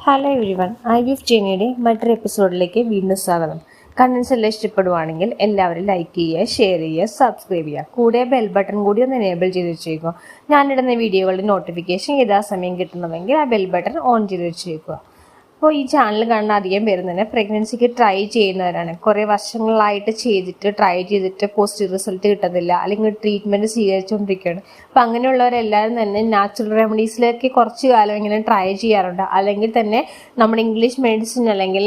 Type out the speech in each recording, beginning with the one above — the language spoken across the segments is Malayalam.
Hello everyone I V F ജെനിയുടെ മറ്റൊരു എപ്പിസോഡിലേക്ക് വീണ്ടും സ്വാഗതം. കണ്ടൻസ് എല്ലാം ഇഷ്ടപ്പെടുവാണെങ്കിൽ എല്ലാവരും ലൈക്ക് ചെയ്യുക ഷെയർ ചെയ്യുക സബ്സ്ക്രൈബ് ചെയ്യുക. കൂടെ ബെൽ ബട്ടൺ കൂടി ഒന്ന് എനേബിൾ ചെയ്ത് വെച്ചേക്കുക. ഞാനിടുന്ന വീഡിയോകളുടെ നോട്ടിഫിക്കേഷൻ യഥാസമയം കിട്ടണമെങ്കിൽ ആ ബെൽ ബട്ടൺ ഓൺ ചെയ്ത് വെച്ചേക്കുക. അപ്പോൾ ഈ ചാനൽ കാണുന്ന അധികം പേര് തന്നെ പ്രഗ്നൻസിക്ക് ട്രൈ ചെയ്യുന്നവരാണ്. കുറേ വർഷങ്ങളായിട്ട് ചെയ്തിട്ട് ട്രൈ ചെയ്തിട്ട് പോസിറ്റീവ് റിസൾട്ട് കിട്ടുന്നില്ല. അല്ലെങ്കിൽ ട്രീറ്റ്മെന്റ് സ്വീകരിച്ചുകൊണ്ടിരിക്കുകയാണ് അപ്പം അങ്ങനെയുള്ളവരെല്ലാവരും തന്നെ നാച്ചുറൽ റെമഡീസിലേക്ക് കുറച്ച് കാലം ഇങ്ങനെ ട്രൈ ചെയ്യാറുണ്ട്. അല്ലെങ്കിൽ തന്നെ നമ്മുടെ ഇംഗ്ലീഷ് മെഡിസിൻ അല്ലെങ്കിൽ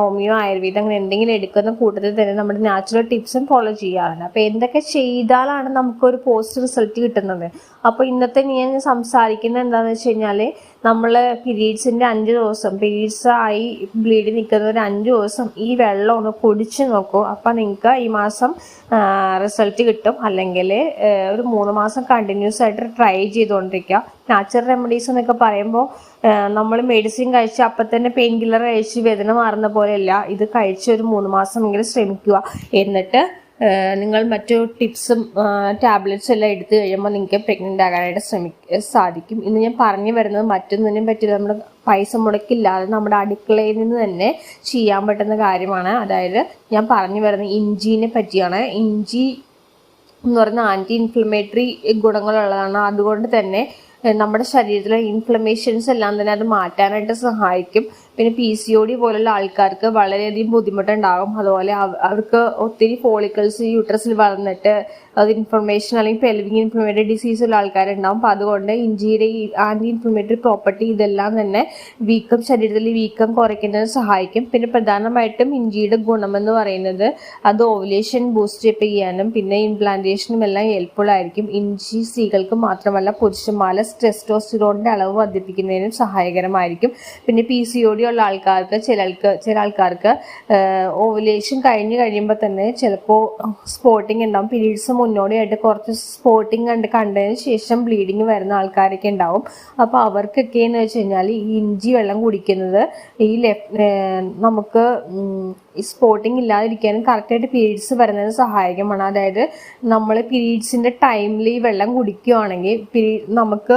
ഹോമിയോ ആയുർവേദം അങ്ങനെ എന്തെങ്കിലും എടുക്കുന്ന കൂട്ടത്തിൽ തന്നെ നമ്മുടെ നാച്ചുറൽ ടിപ്സും ഫോളോ ചെയ്യാറുണ്ട്. അപ്പോൾ എന്തൊക്കെ ചെയ്താലാണ് നമുക്കൊരു പോസിറ്റീവ് റിസൾട്ട് കിട്ടുന്നത്? അപ്പോൾ ഇന്നത്തെ ഞാൻ സംസാരിക്കുന്നത് എന്താണെന്ന് വെച്ച് കഴിഞ്ഞാൽ നമ്മൾ പീരീഡ്സിന്റെ അഞ്ച് ദിവസം പീരീഡ്സ് ആയി ബ്ലീഡ് നിൽക്കുന്ന ഒരു അഞ്ച് ദിവസം ഈ വെള്ളം ഒന്ന് കുടിച്ച് നോക്കൂ. അപ്പം നിങ്ങൾക്ക് ഈ മാസം റിസൾട്ട് കിട്ടും. അല്ലെങ്കിൽ ഒരു മൂന്ന് മാസം കണ്ടിന്യൂസ് ആയിട്ട് ട്രൈ ചെയ്തുകൊണ്ടിരിക്കുക. നാച്ചുറൽ റെമഡീസ് എന്നൊക്കെ പറയുമ്പോൾ നമ്മൾ മെഡിസിൻ കഴിച്ച് അപ്പം തന്നെ പെയിൻ കില്ലർ കഴിച്ച് വേദന മാറുന്ന പോലെയല്ല ഇത് കഴിച്ച് ഒരു മൂന്ന് മാസം മാസമെങ്കിലും ശ്രമിക്കുക. എന്നിട്ട് നിങ്ങൾ മറ്റു ടിപ്സും ടാബ്ലറ്റ്സ് എല്ലാം എടുത്തു കഴിയുമ്പോൾ നിങ്ങൾക്ക് പ്രഗ്നന്റ് ആകാനായിട്ട് ശ്രമി സാധിക്കും. ഇന്ന് ഞാൻ പറഞ്ഞു വരുന്നത് മറ്റൊന്നിനും പറ്റില്ല. നമ്മുടെ പൈസ മുടക്കില്ലാതെ നമ്മുടെ അടുക്കളയിൽ നിന്ന് തന്നെ ചെയ്യാൻ പറ്റുന്ന കാര്യമാണ്. അതായത് ഞാൻ പറഞ്ഞു വരുന്നത് ഇഞ്ചിനെ പറ്റിയാണ്. ഇഞ്ചി എന്ന് പറയുന്ന ആന്റി ഇൻഫ്ലമേറ്ററി ഗുണങ്ങളുള്ളതാണ്. അതുകൊണ്ട് തന്നെ നമ്മുടെ ശരീരത്തിലെ ഇൻഫ്ലമേഷൻസ് എല്ലാം തന്നെ അത് മാറ്റാനായിട്ട് സഹായിക്കും. പിന്നെ പി സി ഒ ഡി പോലുള്ള ആൾക്കാർക്ക് വളരെയധികം ബുദ്ധിമുട്ടുണ്ടാകും. അതുപോലെ അവർക്ക് ഒത്തിരി ഫോളിക്കിൾസ് യൂട്രസിൽ വളർന്നിട്ട് അത് ഇൻഫർമേഷൻ അല്ലെങ്കിൽ പെൽവിങ് ഇൻഫ്ലമേറ്ററി ഡിസീസ് ഉള്ള ആൾക്കാരുണ്ടാവും. അപ്പം അതുകൊണ്ട് ഇഞ്ചിയുടെ ഈ ആന്റി ഇൻഫ്ലമേറ്ററി പ്രോപ്പർട്ടി ഇതെല്ലാം തന്നെ വീക്കം ശരീരത്തിൽ വീക്കം കുറയ്ക്കുന്നതിന് സഹായിക്കും. പിന്നെ പ്രധാനമായിട്ടും ഇഞ്ചിയുടെ ഗുണമെന്ന് പറയുന്നത് അത് ഓവുലേഷൻ ബൂസ്റ്റ് ചെയ്യാനും പിന്നെ ഇംപ്ലാന്റേഷനും എല്ലാം ഹെൽപ്ഫുൾ ആയിരിക്കും. ഇഞ്ചി സ്ത്രീകൾക്ക് മാത്രമല്ല പുരുഷന്മാരെ ടെസ്റ്റോസ്റ്റിറോണിന്റെ അളവ് വർദ്ധിപ്പിക്കുന്നതിനും സഹായകരമായിരിക്കും. പിന്നെ പി സി ഒ ഡി ഉള്ള ആൾക്കാർക്ക് ചിലർക്ക് ചില ആൾക്കാർക്ക് ഓവുലേഷൻ കഴിഞ്ഞ് കഴിയുമ്പോൾ തന്നെ ചിലപ്പോൾ സ്പോട്ടിങ് ഉണ്ടാവും പീരീഡ്സ് മുന്നോടിയായിട്ട് കുറച്ച് സ്പോട്ടിങ് കണ്ട് കണ്ടതിന് ശേഷം ബ്ലീഡിങ് വരുന്ന ആൾക്കാരൊക്കെ ഉണ്ടാവും അപ്പോൾ അവർക്കൊക്കെ എന്ന് വെച്ച് കഴിഞ്ഞാൽ ഈ ഇഞ്ചി വെള്ളം കുടിക്കുന്നത് ഈ നമുക്ക് ഈ സ്പോട്ടിങ് ഇല്ലാതിരിക്കാനും കറക്റ്റായിട്ട് പീരീഡ്സ് വരുന്നതിന് സഹായകമാണ്. അതായത് നമ്മൾ പീരീഡ്സിന്റെ ടൈമിൽ ഈ വെള്ളം കുടിക്കുകയാണെങ്കിൽ നമുക്ക്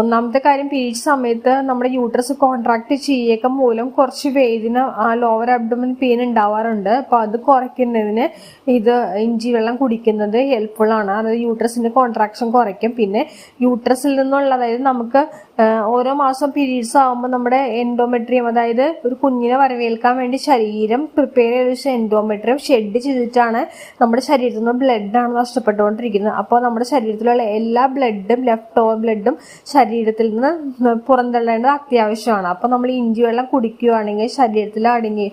ഒന്നാമത്തെ കാര്യം പീരീഡ് സമയത്ത് നമ്മുടെ യൂട്രസ് കോൺട്രാക്ട് ചെയ്യേക്ക മൂലം കുറച്ച് വേദന ആ ലോവർ അബ്ഡമൻ പെയിൻ ഉണ്ടാവാറുണ്ട്. അപ്പോൾ അത് കുറയ്ക്കുന്നതിന് ഇത് ഇഞ്ചി വെള്ളം കുടിക്കുന്നത് ഹെൽപ്ഫുൾ ആണ്. അതായത് യൂട്രസിന്റെ കോൺട്രാക്ഷൻ കുറയ്ക്കും. പിന്നെ യൂട്രസിൽ നിന്നുള്ള അതായത് നമുക്ക് ഓരോ മാസം പീരീഡ്സ് ആകുമ്പോൾ നമ്മുടെ എൻഡോമെട്രിയം അതായത് ഒരു കുഞ്ഞിനെ വരവേൽക്കാൻ വേണ്ടി ശരീരം പ്രിപ്പയർ ചെയ്ത എൻഡോമെട്രിയം ഷെഡ് ചെയ്തിട്ടാണ് നമ്മുടെ ശരീരത്തിൽ നിന്ന് ബ്ലഡ് ആണ് നഷ്ടപ്പെട്ടുകൊണ്ടിരിക്കുന്നത്. അപ്പോൾ നമ്മുടെ ശരീരത്തിലുള്ള എല്ലാ ബ്ലഡും ലെഫ്റ്റ് ഓവർ ബ്ലഡും ശരീരത്തിൽ നിന്ന് പുറന്തള്ളേണ്ടത് അത്യാവശ്യമാണ്. അപ്പോൾ നമ്മൾ ഇഞ്ചി വെള്ളം കുടിക്കുകയാണെങ്കിൽ ശരീരത്തിൽ അടങ്ങി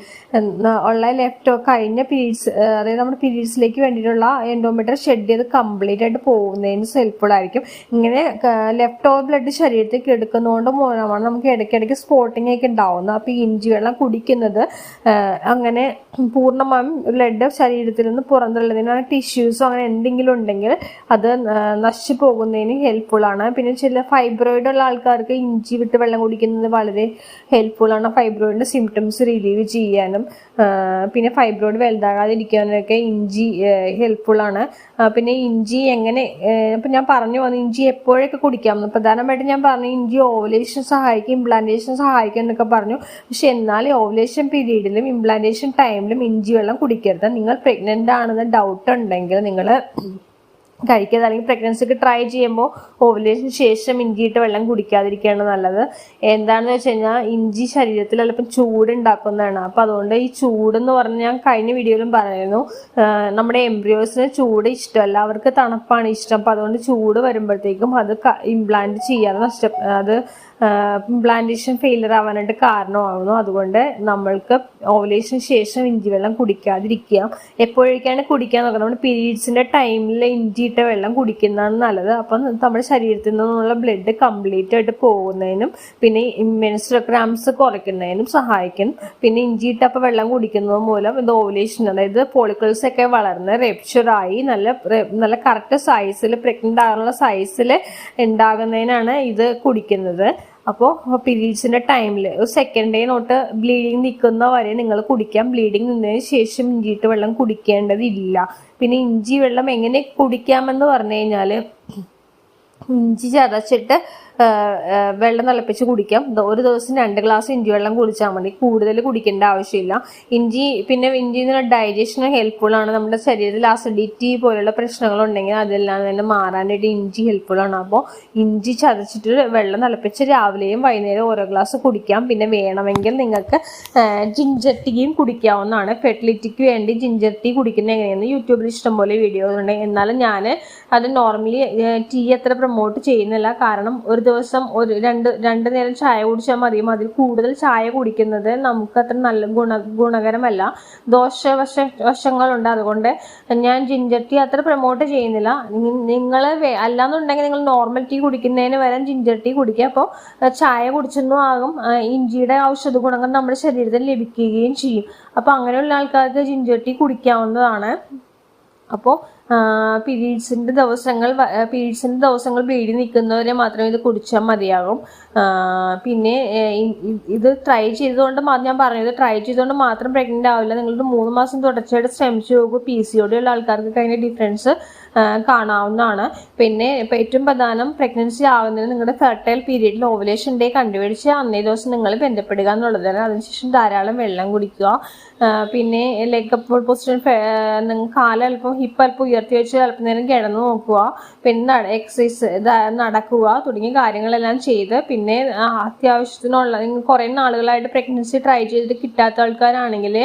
ഉള്ള ലെഫ്റ്റ് കഴിഞ്ഞ പീരീഡ്സ് അതായത് നമ്മുടെ പീരീഡ്സിലേക്ക് വേണ്ടിയിട്ടുള്ള എൻഡോമീറ്റർ ഷെഡ് ചെയ്ത് കംപ്ലീറ്റ് ആയിട്ട് പോകുന്നതിന് ഹെൽപ്ഫുൾ ആയിരിക്കും. ഇങ്ങനെ ലെഫ്റ്റ് ഓവർ ബ്ലഡ് ശരീരത്തേക്ക് എടുക്കുന്നതുകൊണ്ട് മൂലമാണ് നമുക്ക് ഇടയ്ക്കിടയ്ക്ക് സ്പോട്ടിംഗ് ഒക്കെ ഉണ്ടാവുന്നത് അപ്പോൾ ഈ ഇഞ്ചി വെള്ളം കുടിക്കുന്നത് അങ്ങനെ പൂർണമായും ബ്ലഡ് ശരീരത്തിൽ നിന്ന് പുറന്തള്ളതിനാണ് ടിഷ്യൂസോ അങ്ങനെ എന്തെങ്കിലും ഉണ്ടെങ്കിൽ അത് നശിച്ചു പോകുന്നതിന് ഹെൽപ്ഫുൾ ആണ്. പിന്നെ ചില ഫൈബ്രോയിഡ് ഉള്ള ആൾക്കാർക്ക് ഇഞ്ചി വിട്ട് വെള്ളം കുടിക്കുന്നത് വളരെ ഹെൽപ്ഫുൾ ആണ്. ഫൈബ്രോയിഡിന്റെ സിംറ്റംസ് റിലീവ് ചെയ്യാനും പിന്നെ ഫൈബ്രോയിഡ് വലുതാകാതിരിക്കാനൊക്കെ ഇഞ്ചി ഹെൽപ്ഫുൾ ആണ്. പിന്നെ ഇഞ്ചി എങ്ങനെ ഇപ്പം ഞാൻ പറഞ്ഞു വന്നു ഇഞ്ചി എപ്പോഴൊക്കെ കുടിക്കാം പ്രധാനമായിട്ടും ഞാൻ പറഞ്ഞു ഇഞ്ചി ഓവലേഷൻ സഹായിക്കും ഇംപ്ലാന്റേഷൻ സഹായിക്കും എന്നൊക്കെ പറഞ്ഞു. പക്ഷെ എന്നാലും ഓവലേഷൻ പീരീഡിലും ഇംപ്ലാന്റേഷൻ ടൈമിലും ഇഞ്ചി വെള്ളം കുടിക്കരുത്. നിങ്ങൾ പ്രഗ്നന്റ് ആണെന്ന് ഡൗട്ട് ഉണ്ടെങ്കിൽ നിങ്ങൾ കഴിക്കാതെ അല്ലെങ്കിൽ പ്രഗ്നൻസിക്ക് ട്രൈ ചെയ്യുമ്പോൾ ഓവുലേഷന് ശേഷം ഇഞ്ചിയിട്ട് വെള്ളം കുടിക്കാതിരിക്കുകയാണ് നല്ലത്. എന്താണെന്ന് വെച്ച് കഴിഞ്ഞാൽ ഇഞ്ചി ശരീരത്തിൽ അല്പം ചൂട് ഉണ്ടാക്കുന്നതാണ് അപ്പോൾ അതുകൊണ്ട് ഈ ചൂടെന്ന് പറഞ്ഞ് ഞാൻ കഴിഞ്ഞ വീഡിയോയിലും പറയുന്നു നമ്മുടെ എംബ്രിയോസിന് ചൂട് ഇഷ്ടമല്ല. അവർക്ക് തണുപ്പാണ് ഇഷ്ടം. അപ്പോൾ അതുകൊണ്ട് ചൂട് വരുമ്പോഴത്തേക്കും അത് ഇംപ്ലാന്റ് ചെയ്യാതെ നഷ്ട അത് പ്ലാന്റേഷൻ ഫെയിലർ ആവാനായിട്ട് കാരണമാകുന്നു അതുകൊണ്ട് നമ്മൾക്ക് ഓവലേഷന് ശേഷം ഇഞ്ചി വെള്ളം കുടിക്കാതിരിക്കുക എപ്പോഴേക്കാണ് കുടിക്കാൻ നോക്കുക നമ്മുടെ പീരീഡ്സിന്റെ ടൈമിൽ ഇഞ്ചിയിട്ട വെള്ളം കുടിക്കുന്നതാണ് നല്ലത്. അപ്പം നമ്മുടെ ശരീരത്തിൽ നിന്നുള്ള ബ്ലഡ് കംപ്ലീറ്റ് ആയിട്ട് പോകുന്നതിനും പിന്നെ മെൻസ്ട്രോഗ്രാംസ് കുറയ്ക്കുന്നതിനും സഹായിക്കും പിന്നെ ഇഞ്ചിയിട്ടപ്പോൾ വെള്ളം കുടിക്കുന്നത് മൂലം ഇത് ഓവലേഷൻ അതായത് പോളിക്കിൾസ് ഒക്കെ വളർന്ന് റെപ്ചറായി നല്ല നല്ല കറക്റ്റ് സൈസിൽ പ്രഗ്നന്റ് ആകാനുള്ള സൈസിൽ ഉണ്ടാകുന്നതിനാണ് ഇത് കുടിക്കുന്നത്. അപ്പോൾ പീരീഡ്സിന്റെ ടൈമിൽ ഒരു സെക്കൻഡ് ഡേ നോട്ട് ബ്ലീഡിങ് നിൽക്കുന്ന വരെ നിങ്ങൾ കുടിക്കാം. ബ്ലീഡിങ് നിന്നതിന് ശേഷം ഇഞ്ചിയിട്ട് വെള്ളം കുടിക്കേണ്ടതില്ല. പിന്നെ ഇഞ്ചി വെള്ളം എങ്ങനെ കുടിക്കാമെന്ന് പറഞ്ഞു കഴിഞ്ഞാൽ ഇഞ്ചി ചതച്ചിട്ട് വെള്ളം തിളപ്പിച്ച് കുടിക്കാം. ഒരു ദിവസം രണ്ട് ഗ്ലാസ് ഇഞ്ചി വെള്ളം കുടിച്ചാൽ മതി. കൂടുതൽ കുടിക്കേണ്ട ആവശ്യമില്ല. ഇഞ്ചി പിന്നെ ഇഞ്ചി ഡൈജഷന് ഹെൽപ്ഫുൾ ആണ്. നമ്മുടെ ശരീരത്തിൽ അസിഡിറ്റി പോലുള്ള പ്രശ്നങ്ങൾ ഉണ്ടെങ്കിൽ അതെല്ലാം തന്നെ മാറാനായിട്ട് ഇഞ്ചി ഹെൽപ്ഫുൾ ആണ്. അപ്പോൾ ഇഞ്ചി ചതച്ചിട്ട് വെള്ളം തിളപ്പിച്ച് രാവിലെയും വൈകുന്നേരം ഓരോ ഗ്ലാസ് കുടിക്കാം. പിന്നെ വേണമെങ്കിൽ നിങ്ങൾക്ക് ജിഞ്ചർ ടീയും കുടിക്കാവുന്നതാണ്. ഫെർട്ടിലിറ്റിക്ക് വേണ്ടി ജിഞ്ചർ ടീ കുടിക്കുന്നത് എങ്ങനെയെന്ന് യൂട്യൂബിൽ ഇഷ്ടംപോലെ വീഡിയോ ഉണ്ട്. എന്നാലും ഞാൻ അത് നോർമലി ടീ അത്ര പ്രൊമോട്ട് ചെയ്യുന്നില്ല. കാരണം ഒരു ദിവസം ഒരു രണ്ട് രണ്ട് നേരം ചായ കുടിച്ചാൽ മതിയും അതിൽ കൂടുതൽ ചായ കുടിക്കുന്നത് നമുക്ക് അത്ര നല്ല ഗുണ ഗുണകരമല്ല. ദോഷവശ വശങ്ങളുണ്ട്. അതുകൊണ്ട് ഞാൻ ജിഞ്ചർ ടീ അത്ര പ്രൊമോട്ട് ചെയ്യുന്നില്ല. നിങ്ങൾ അല്ലാന്നുണ്ടെങ്കിൽ നിങ്ങൾ നോർമൽ ടീ കുടിക്കുന്നതിന് വരെ ജിഞ്ചർ ടീ കുടിക്കുക. അപ്പോൾ ചായ കുടിച്ചെന്നും ആകും. ഇഞ്ചിയുടെ ഔഷധ ഗുണങ്ങൾ നമ്മുടെ ശരീരത്തിൽ ലഭിക്കുകയും ചെയ്യും. അപ്പോൾ അങ്ങനെയുള്ള ആൾക്കാർക്ക് ജിഞ്ചർ ടീ കുടിക്കാവുന്നതാണ്. അപ്പോൾ പീരീഡ്സിന്റെ ദിവസങ്ങൾ പീരീഡ്സിന്റെ ദിവസങ്ങൾ ബ്ലീഡിങ് നിൽക്കുന്നവരെ മാത്രമേ ഇത് കുടിച്ചാൽ മതിയാകും. പിന്നെ ഇത് ട്രൈ ചെയ്തുകൊണ്ട് ഞാൻ പറഞ്ഞത് ട്രൈ ചെയ്തുകൊണ്ട് മാത്രം പ്രഗ്നന്റ് ആവില്ല. നിങ്ങളിത് മൂന്ന് മാസം തുടർച്ചയായിട്ട് ശ്രമിച്ചു പോകുമ്പോൾ പി സി ഒടി ഉള്ള ആൾക്കാർക്ക് അതിന്റെ ഡിഫറൻസ് കാണാവുന്നതാണ്. പിന്നെ ഏറ്റവും പ്രധാനം പ്രഗ്നൻസി ആവുന്നതിന് നിങ്ങളുടെ ഫെർട്ടൈൽ പീരീഡിൽ ഓവലേഷൻ ഡേ കണ്ടുപിടിച്ച് അന്നേ ദിവസം നിങ്ങൾ ബന്ധപ്പെടുക എന്നുള്ളതാണ് അതിനുശേഷം ധാരാളം വെള്ളം കുടിക്കുക. പിന്നെ ലെഗ് അപ്പ് പൊസിഷൻ നിങ്ങൾ കാലം അല്പം ഹിപ്പ് അല്പം ഉയർത്തി വെച്ച് അല്പനേരം കിടന്നു നോക്കുക പിന്നെ എക്സസൈസ് നടക്കുക തുടങ്ങിയ കാര്യങ്ങളെല്ലാം ചെയ്ത്. പിന്നെ അത്യാവശ്യത്തിനുള്ള കുറെ കുറേ നാളുകളായിട്ട് പ്രഗ്നൻസി ട്രൈ ചെയ്തിട്ട് കിട്ടാത്ത ആൾക്കാരാണെങ്കിൽ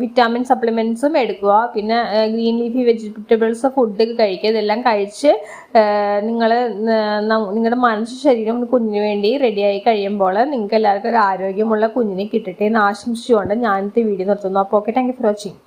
വിറ്റാമിൻ സപ്ലിമെന്റ്സും എടുക്കുക. പിന്നെ ഗ്രീൻ ലീഫി വെജിറ്റബിൾസ് ഫുഡ് കഴിക്കുക. ഇതെല്ലാം കഴിച്ച് നിങ്ങൾ നിങ്ങളുടെ മനസ്സ് ശരീരം കുഞ്ഞിന് വേണ്ടി റെഡിയായി കഴിയുമ്പോൾ നിങ്ങൾക്ക് എല്ലാവർക്കും ഒരു ആരോഗ്യമുള്ള കുഞ്ഞിനെ കിട്ടട്ടെ എന്ന് ആശംസിച്ചുകൊണ്ട് ഞാനത്തെ വീഡിയോ നിർത്തുന്നു. അപ്പോൾ okay thank you for watching